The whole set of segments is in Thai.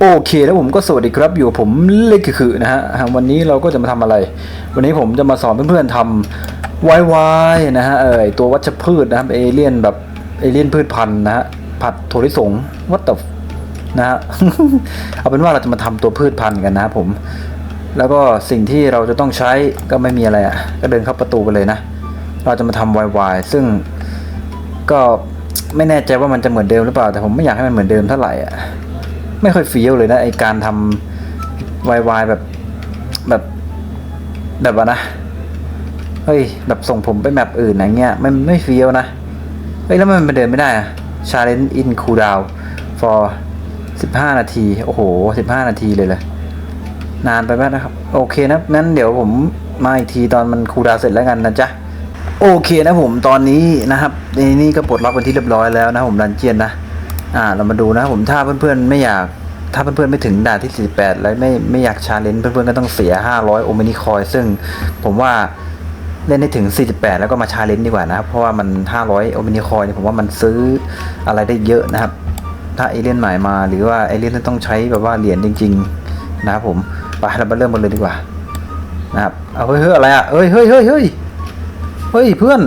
โอเคแล้วผมก็สวัสดีครับอยู่ผมเล็กคือนะฮะวันนี้เราก็จะมาทำอะไร วันนี้ผมจะมาสอนเพื่อนๆทำวายวายนะฮะเออตัววัชพืชนะครับเอเลี่ยนแบบเอเลี่ยนพืชพันธุ์นะฮะผัดถั่วลิสงวัตถุนะฮะเอาเป็นว่าเราจะมาทำตัวพืชพันธุ์กันนะผม แล้วก็สิ่งที่เราจะต้องใช้ก็ไม่มีอะไรอะก็เดินเข้าประตูไปเลยนะ เราจะมาทำวายวายซึ่งก็ไม่แน่ใจว่ามันจะเหมือนเดิมหรือเปล่า แต่ผมไม่อยากให้มันเหมือนเดิมเท่าไหร่อะ ไม่ค่อยเฟี้ยวเลยนะไอการทำวายวายแบบแบบแบบว่านะเฮ้ยแบบส่งผมไปแมปอื่นอะไรเงี้ยมันไม่เฟี้ยวนะเฮ้ยแล้วมันไปเดินไม่ได้อะ challenge in cooldown for 15 นาที โอ้โห 15 นาทีเลยเลยนานไปไหมนะครับ โอเคนะนั้นเดี๋ยวผมมาอีกทีตอนมันคูลดาวเสร็จแล้วกันนะจ๊ะ โอเคนะผมตอนนี้นะครับในนี่ก็ปลดล็อกเป็นที่เรียบร้อยแล้วนะผมดันเจียนนะ อ่าเรามาดูนะครับผมถ้าเพื่อนๆไม่อยาก ถ้าเพื่อนๆไม่ถึงด่านที่ 48 แล้วไม่ไม่อยากชาเลนจ์เพื่อนๆก็ต้องเสีย 500 โอเมนิคอย ซึ่งผมว่าเล่นได้ถึง 48 แล้วก็มาชาเลนจ์ดีกว่านะครับ เพราะว่ามัน 500 โอเมนิคอยเนี่ยผมว่ามันซื้ออะไรได้เยอะนะครับ ถ้าเอเลี่ยนใหม่มาหรือว่าเอเลี่ยนต้องใช้แบบว่าเหรียญจริง ๆ นะครับผมไปเรามาเริ่มกันเลยดีกว่านะครับเอาเฮ้ยเฮ้ยอะไรอะเฮ้ยเฮ้ยเฮ้ยเฮ้ยเฮ้ยเพื่อน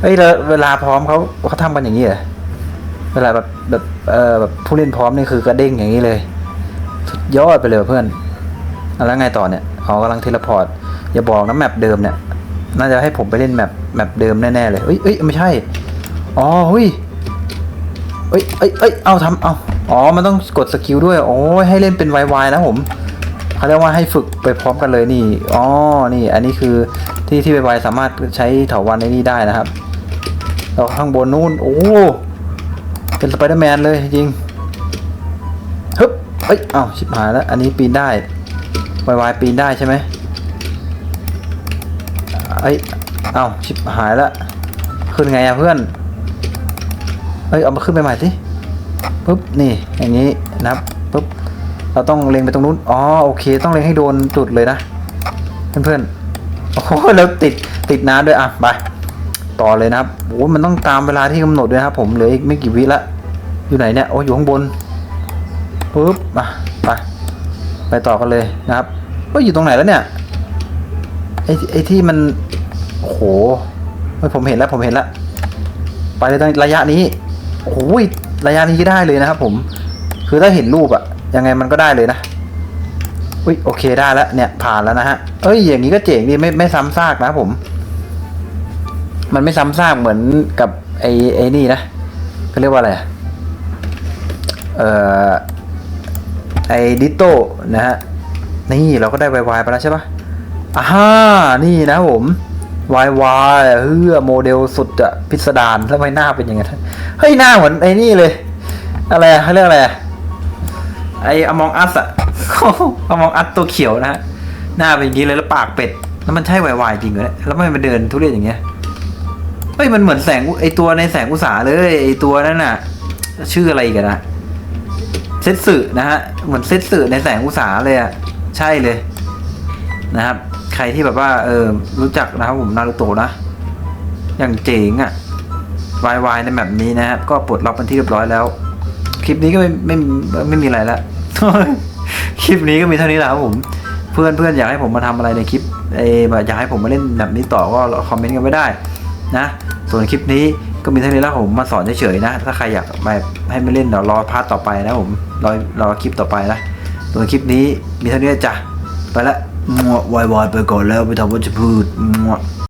เฮ้ยเวลาพร้อมเขาเขาทำกันอย่างนี้เหรอ เวลาแบบแบบเออแบบผู้เล่นพร้อมนี่คือกระเด้งอย่างนี้เลยสุดยอดไปเลยเพื่อนแล้วไงต่อเนี่ยอ๋อกำลังเทเลพอร์ตอย่าบอกนะแมปเดิมเนี่ยน่าจะให้ผมไปเล่นแมปแมปเดิมแน่ๆเลยเอ้ยเอ้ยไม่ใช่อ๋อเฮ้ยเอ้ยเอ้ยเอ้ยเอาทำเอาอ๋อมันต้องกดสกิลด้วยโอ้ยให้เล่นเป็นวายวายนะผมเขาเรียกว่าให้ฝึกไปพร้อมกันเลยนี่อ๋อนี่ อันนี้คือที่ที่วายสามารถใช้เถาวันในนี้ได้นะครับแล้วข้างบนนู่นโอ้ เป็นสไปเดอร์แมนเลยจริงฮึบเอ้ยอ้าวชิบหายแล้ว อันนี้ปีนได้วายวายปีนได้ใช่ไหมเอ้ยอ้าวชิบหายแล้ว ขึ้นไงอะเพื่อนเอ้ย เอามาขึ้นไปใหม่สิปุ๊บ นี่ อย่างนี้นะครับปุ๊บ เราต้องเล็งไปตรงนู้น อ๋อ โอเค ต้องเล็งให้โดนจุดเลยนะ เพื่อนๆ โอ้โหแล้วติด ติดน้ำด้วย อะ ไป ต่อเลยนะครับโอ้มันต้องตามเวลาที่กำหนดด้วยครับผม เหลืออีกไม่กี่วิละ อยู่ไหนเนี่ยโอ้ยอยู่ข้างบนปุ๊บมาไปไปต่อกันเลยนะครับว่าอยู่ตรงไหนแล้วเนี่ยไอ้ไอ้ที่มันโอ้โหเฮ้ยผมเห็นแล้วผมเห็นแล้วไปเลยตรงระยะนี้โอ้ยระยะนี้ก็ได้เลยนะครับ ผม คือถ้าเห็นรูปอะยังไงมันก็ได้เลยนะอุ้ยโอเคได้แล้วเนี่ยผ่านแล้วนะฮะเอ้ยอย่างนี้ก็เจ๋งดีไม่ไม่ซ้ำซากนะผม มันไม่ซ้ำซากเหมือนกับไอ้ไอ้นี่นะเขาเรียกว่าอะไรอะ เอ่อไอดิโต้นะฮะนี่เราก็ได้วายไปแล้วใช่ปะอ่าฮ่านี่นะผมวายวายเฮือโมเดลสุดอะพิสดารแล้วทำไมหน้าเป็นอย่างไงเฮ้ยหน้าเหมือนไอ้นี่เลย อะไรเขาเรียกอะไรไออมองอัสอะอมองอัสตัวเขียวนะฮะหน้าเป็นอย่างนี้เลยแล้วปากเป็ด แล้วมันใช่วายวายจริงเหรอเนี่ยแล้วมันมาเดินทุเรศอย่างเงี้ยเฮ้ยมันเหมือนแสงไอตัวในแสงอุตสาเลยไอตัวนั้นน่ะ ชื่ออะไรกันนะ เซตสึนะฮะเหมือนเซตสึในแสงอุตสาเลยอะใช่เลยนะครับ ใครที่แบบว่าเออรู้จักนะครับผมนารูโตะนะ อย่างเจ๋งอะวายวายในแบบนี้นะครับ ก็ปลดล็อกเป็นที่เรียบร้อยแล้ว คลิปนี้ก็ไม่ไม่ไม่ไม่มีอะไรละคลิปนี้ก็มีเท่านี้แหละครับผมเพื่อนเพื่อนอยากให้ผมมาทำอะไรในคลิปเอออยากให้ผมมาเล่นแบบนี้ต่อก็คอมเมนต์กันไว้ได้ นะ ส่วนคลิปนี้ก็มีเท่านี้แล้วผมมาสอนเฉยๆนะ ถ้าใครอยากมาให้ไม่เล่นเดี๋ยวรอพาร์ทต่อไปนะผมรอรอคลิปต่อไปนะ ส่วนคลิปนี้มีเท่านี้จ้ะไปละมัววายวายไปก่อนแล้วไปทำวัชพืชมัว